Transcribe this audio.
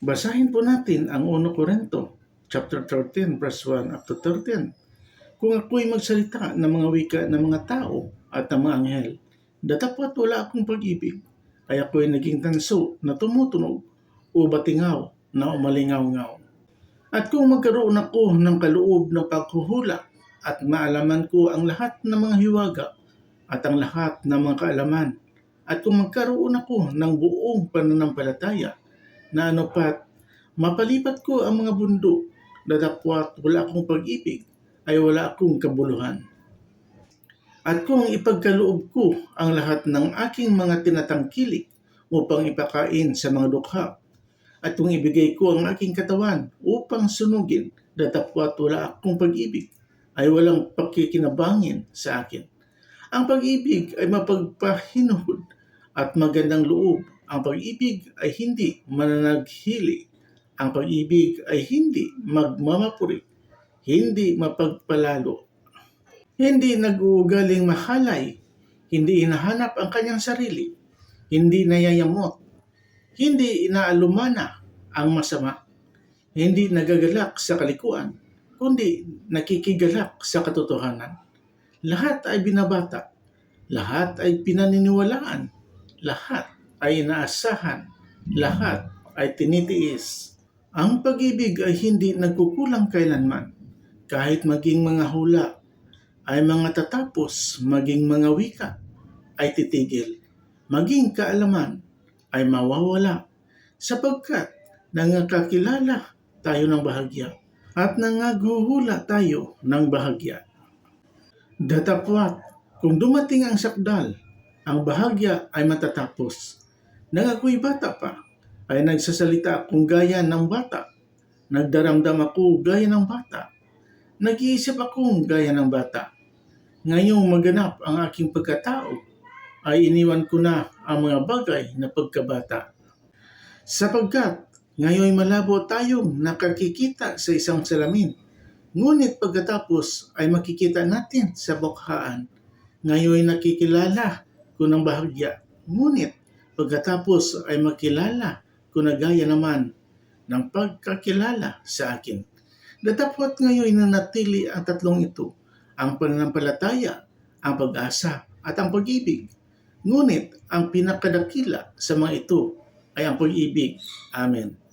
Basahin po natin ang 1 Korinto chapter 13 verse 1 up to 13. Kung ako'y magsalita ng mga wika ng mga tao at ng mga anghel, datapwat wala akong pag-ibig, ay ako'y naging tanso na tumutunog o batingaw na umalingaw-ngaw. At kung magkaroon ako ng kaloob ng paghuhula at maalaman ko ang lahat ng mga hiwaga at ang lahat ng mga kaalaman, at kung magkaroon ako ng buong pananampalataya na ano pat, mapalipat ko ang mga bundok, dadapwat wala akong pag-ibig, ay wala akong kabuluhan. At kung ipagkaloob ko ang lahat ng aking mga tinatangkilik upang ipakain sa mga dukha, at kung ibigay ko ang aking katawan upang sunugin, datapwat wala akong pag-ibig, ay walang pakikinabangin sa akin. Ang pag-ibig ay mapagpahinuhod at magandang loob. Ang pag-ibig ay hindi mananaghili. Ang pag-ibig ay hindi magmamapuri, hindi mapagpalalo. Hindi nag-uugaling mahalay, hindi hinahanap ang kanyang sarili, hindi nayayamot, hindi inaalumana ang masama, hindi nagagalak sa kalikuan, kundi nakikigalak sa katotohanan. Lahat ay binabata, lahat ay pinaniniwalaan, lahat ay inaasahan, lahat ay tinitiis. Ang pag-ibig ay hindi nagkukulang kailanman, kahit maging mga hula ay mga tatapos, maging mga wika ay titigil, maging kaalaman ay mawawala, sapagkat nangakakilala tayo ng bahagya at nangaguhula tayo ng bahagya. Datapwat, kung dumating ang sakdal, ang bahagya ay matatapos. Nang ako'y bata pa, ay nagsasalita akong gaya ng bata. Nagdaramdam ako gaya ng bata. Nag-iisip akong gaya ng bata. Ngayong maganap ang aking pagkatao, ay iniwan ko na ang mga bagay na pagkabata. Sapagkat ngayon malabo tayong nakakikita sa isang salamin. Ngunit pagkatapos ay makikita natin sa bukhaan. Ngayon nakikilala ko ng bahagya. Ngunit pagkatapos ay makilala ko na naman ng pagkakilala sa akin. Datapwat ngayon nanatili ang tatlong ito, ang pananampalataya, ang pag-asa, at ang pag-ibig. Ngunit ang pinakadakila sa mga ito ay ang pag-ibig. Amen.